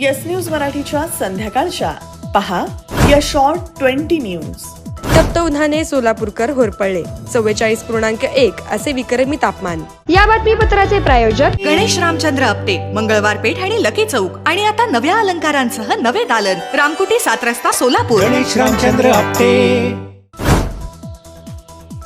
Yes news मराठीच्या संध्याकाळच्या. पहा या शॉर्ट ट्वेंटी न्यूज तप्त उन्हाने सोलापूरकर होरपळले. चव्वेचाळीस पूर्णांक एक असे विक्रमी तापमान. या बातमीपत्राचे प्रायोजक गणेश रामचंद्र आपटे मंगळवार पेठ आणि लकी चौक. आणि आता नव्या अलंकारांसह नवे दालन. रामकुटी सात रस्ता सोलापूर. गणेश रामचंद्र आपटे.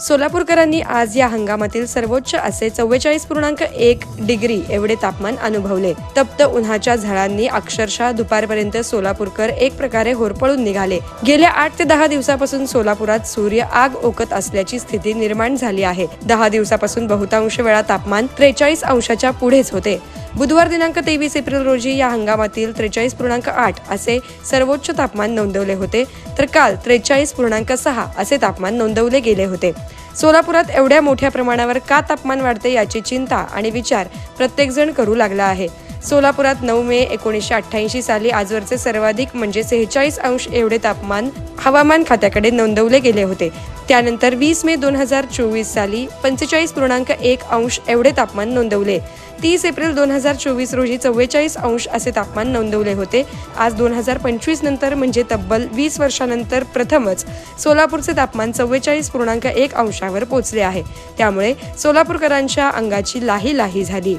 सोलापूरकरांनी आज या हंगामातील सर्वोच्च असे चव्वेचाळीस पूर्णांक एक डिग्री एवढे तापमान अनुभवले. तप्त उन्हाच्या झळांनी अक्षरशः दुपारपर्यंत सोलापूरकर एक प्रकारे होरपळून निघाले. गेल्या आठ ते दहा दिवसापासून सोलापुरात सूर्य आग ओकत असल्याची स्थिती निर्माण झाली आहे. दहा दिवसापासून बहुतांश वेळा तापमान त्रेचाळीस अंशाच्या पुढेच होते. बुधवार दिनांक तेवीस एप्रिल रोजी या हंगामातील त्रेचाळीस पूर्णांक आठ असे सर्वोच्च तापमान नोंदवले होते तर काल त्रेचाळीस पूर्णांक सहा असे तापमान नोंदवले गेले होते. सोलापुरात एवढ्या मोठ्या प्रमाणावर का तापमान वाढते याची चिंता आणि विचार प्रत्येकजण करू लागला आहे. सोलापुरात नऊ मे एकोणीसशे अठ्ठ्याऐंशी साली आजवरचे सर्वाधिक म्हणजे सेहेचाळीस अंश एवढे तापमान हवामान खात्याकडे नोंदवले गेले होते. त्यानंतर वीस मे दोन हजार चोवीस साली पंचेचाळीस पूर्णांक एक अंश एवढे तापमान नोंदवले. तीस एप्रिल दोन हजार चोवीस रोजी चव्वेचाळीस अंश असे तापमान नोंदवले होते. आज दोन हजार पंचवीस नंतर म्हणजे तब्बल वीस वर्षानंतर प्रथमच सोलापूरचे तापमान चव्वेचाळीस पूर्णांक एक अंशावर पोहोचले आहे. त्यामुळे सोलापूरकरांच्या अंगाची लाही लाही झाली.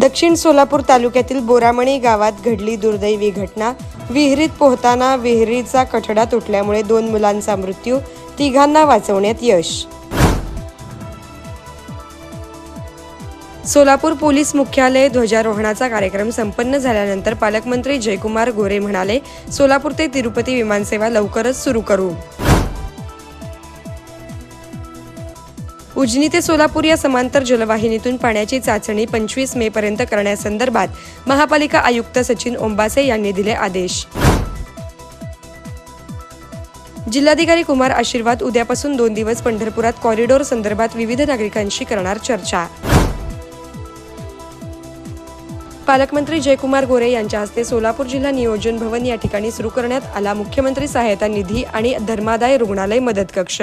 दक्षिण सोलापूर तालुक्यातील बोरामणी गावात घडली दुर्दैवी घटना. विहिरीत पोहताना विहिरीचा कठडा तुटल्यामुळे दोन मुलांचा मृत्यू तिघांना वाचवण्यात यश. सोलापूर पोलीस मुख्यालय ध्वजारोहणाचा कार्यक्रम संपन्न झाल्यानंतर पालकमंत्री जयकुमार गोरे म्हणाले सोलापूर ते तिरुपती विमानसेवा लवकरच सुरू करू. उजनी ते सोलापूर या समांतर जलवाहिनीतून पाण्याची चाचणी पंचवीस मे पर्यंत करण्यासंदर्भात महापालिका आयुक्त सचिन ओंबासे यांनी दिले आदेश. जिल्हाधिकारी कुमार आशीर्वाद उद्यापासून दोन दिवस पंढरपुरात कॉरिडॉर संदर्भात विविध नागरिकांशी करणार चर्चा. पालकमंत्री जयकुमार गोरे यांच्या हस्ते सोलापूर जिल्हा नियोजन भवन या ठिकाणी सुरू करण्यात आला मुख्यमंत्री सहायता निधी आणि धर्मादाय रुग्णालय मदत कक्ष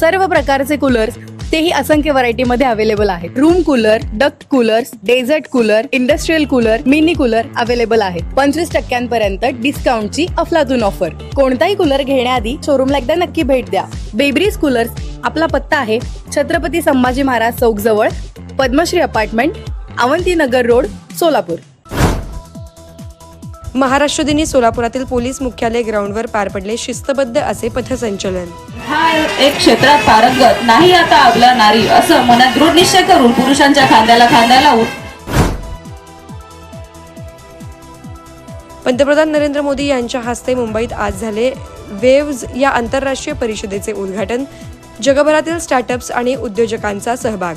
सर्व प्रकारचे कूलर्स तेही असंख्य व्हरायटी मध्ये अवेलेबल आहेत. Room cooler duct coolers desert cooler industrial cooler mini cooler available आहेत. पंचवीस टक्क्यांपर्यंत डिस्काउंटची अफलातून ऑफर कोणताही कूलर घेण्याआधी शोरूमला एकदा नक्की भेट द्या. बेबरीज कूलर्स आपला पत्ता आहे छत्रपती संभाजी महाराज चौक जवळ पद्मश्री अपार्टमेंट अवंतीनगर रोड सोलापूर. महाराष्ट्र दिनी सोलापुरातील पोलीस मुख्यालय ग्राउंडवर पार पडले शिस्तबद्ध असे पथसंचलन. हा एक क्षेत्रात पारंगत नाही आता आपला नारी असं मनात दृढ निश्चय करून पुरुषांच्या खांद्याला खांदा लावून पंतप्रधान नरेंद्र मोदी यांच्या हस्ते मुंबईत आज झाले वेव्ज या आंतरराष्ट्रीय परिषदेचे उद्घाटन. जगभरातील स्टार्टअप्स आणि उद्योजकांचा सहभाग.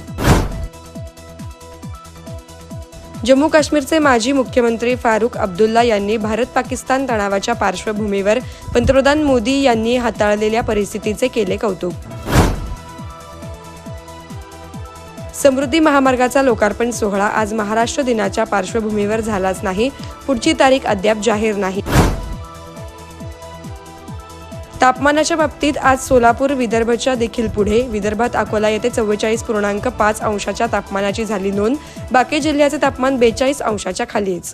जम्मू काश्मीरचे माजी मुख्यमंत्री फारुख अब्दुल्ला यांनी भारत पाकिस्तान तणावाच्या पार्श्वभूमीवर पंतप्रधान मोदी यांनी हाताळलेल्या परिस्थितीचे केले कौतुक. समृद्धी महामार्गाचा लोकार्पण सोहळा आज महाराष्ट्र दिनाच्या पार्श्वभूमीवर झालाच नाही. पुढची तारीख अद्याप जाहीर नाही. तापमानाच्या बाबतीत आज सोलापूर विदर्भच्या देखील पुढे. विदर्भात अकोला येथे चव्वेचाळीस पूर्णांक पाच अंशाच्या तापमानाची झाली नोंद. बाकी जिल्ह्याचे तापमान बेचाळीस अंशाच्या खालीच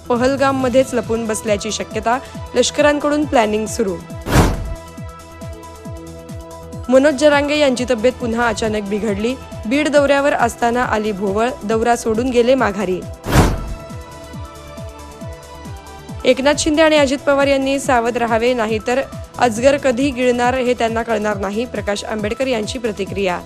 पहलगाममध्येच लपून बसल्याची शक्यता लष्करांकडून प्लॅनिंग सुरू. मनोज जरांगे यांची तब्येत पुन्हा अचानक बिघडली. बीड दौऱ्यावर असताना आली भोवळ दौरा सोडून गेले माघारी. एकनाथ शिंदे आणि अजित पवार यांनी सावध राहावे नाहीतर अजगर कधी गिळणार हे त्यांना कळणार नाही प्रकाश आंबेडकर यांची प्रतिक्रिया.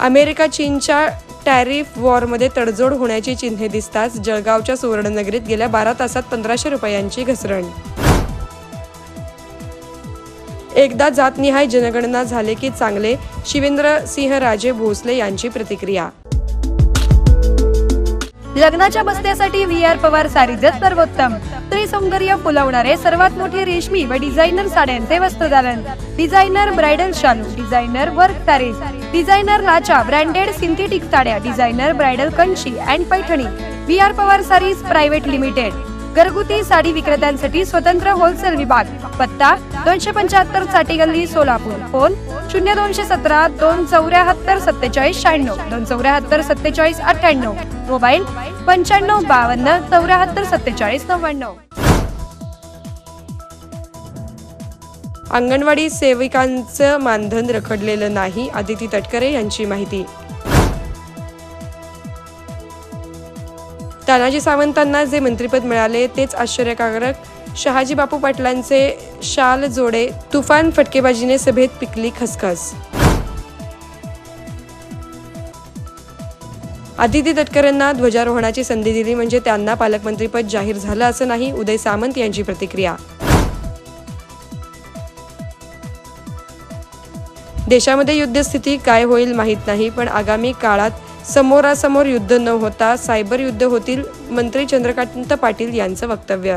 अमेरिका चीनच्या टॅरिफ वॉरमध्ये तडजोड होण्याची चिन्हे दिसताच जळगावच्या सुवर्णनगरीत गेल्या बारा तासात पंधराशे रुपयांची घसरण. एकदा जातनिहाय जनगणना झाले की चांगले शिवेंद्र सिंह राजे भोसले यांची प्रतिक्रिया. लग्नाच्या बसण्यासाठी व्ही आर पवार सारी सर्वोत्तम. स्त्री सौंदर्य फुलवणारे सर्वात मोठे रेशमी व डिझायनर साड्यांचे वस्त्रदालन डिझायनर ब्रायडल शालू डिझायनर वर्क सारीज डिझायनर लाचा ब्रँडेड सिंथेटिक साड्या designer bridal Kanchi and Paithani. V R Pawar sarees private limited. घरगुती साडी विक्रेत्यांसाठी स्वतंत्र होलसेल विभाग. पत्ता दोनशे पंच्याहत्तरसाठी गल्ली सोलापूर. फोन शून्य दोनशे सतरा दोन चौऱ्याहत्तर सत्तेचाळीस शहाण्णव. दोन चौऱ्याहत्तर सत्तेचाळीस अठ्ठ्याण्णव. मोबाईल पंच्याण्णव बावन्न चौऱ्याहत्तर सत्तेचाळीस नव्याण्णव. अंगणवाडी सेविकांचं मानधन रखडलेलं नाही आदिती तटकरे यांची माहिती. तानाजी सावंतांना जे मंत्रिपद मिळाले तेच आश्चर्यकारक शहाजी बापू पाटलांचे शाल जोडे तुफान फटकेबाजीने सभेत पिकली खसखस. आदिती तटकरेंना ध्वजारोहणाची संधी दिली म्हणजे त्यांना पालकमंत्रीपद जाहीर झालं असं नाही उदय सामंत यांची प्रतिक्रिया. देशामध्ये युद्धस्थिती काय होईल माहीत नाही पण आगामी काळात समोरासमोर युद्ध न होता सायबर युद्ध होतील मंत्री चंद्रकांत पाटील यांचं वक्तव्य.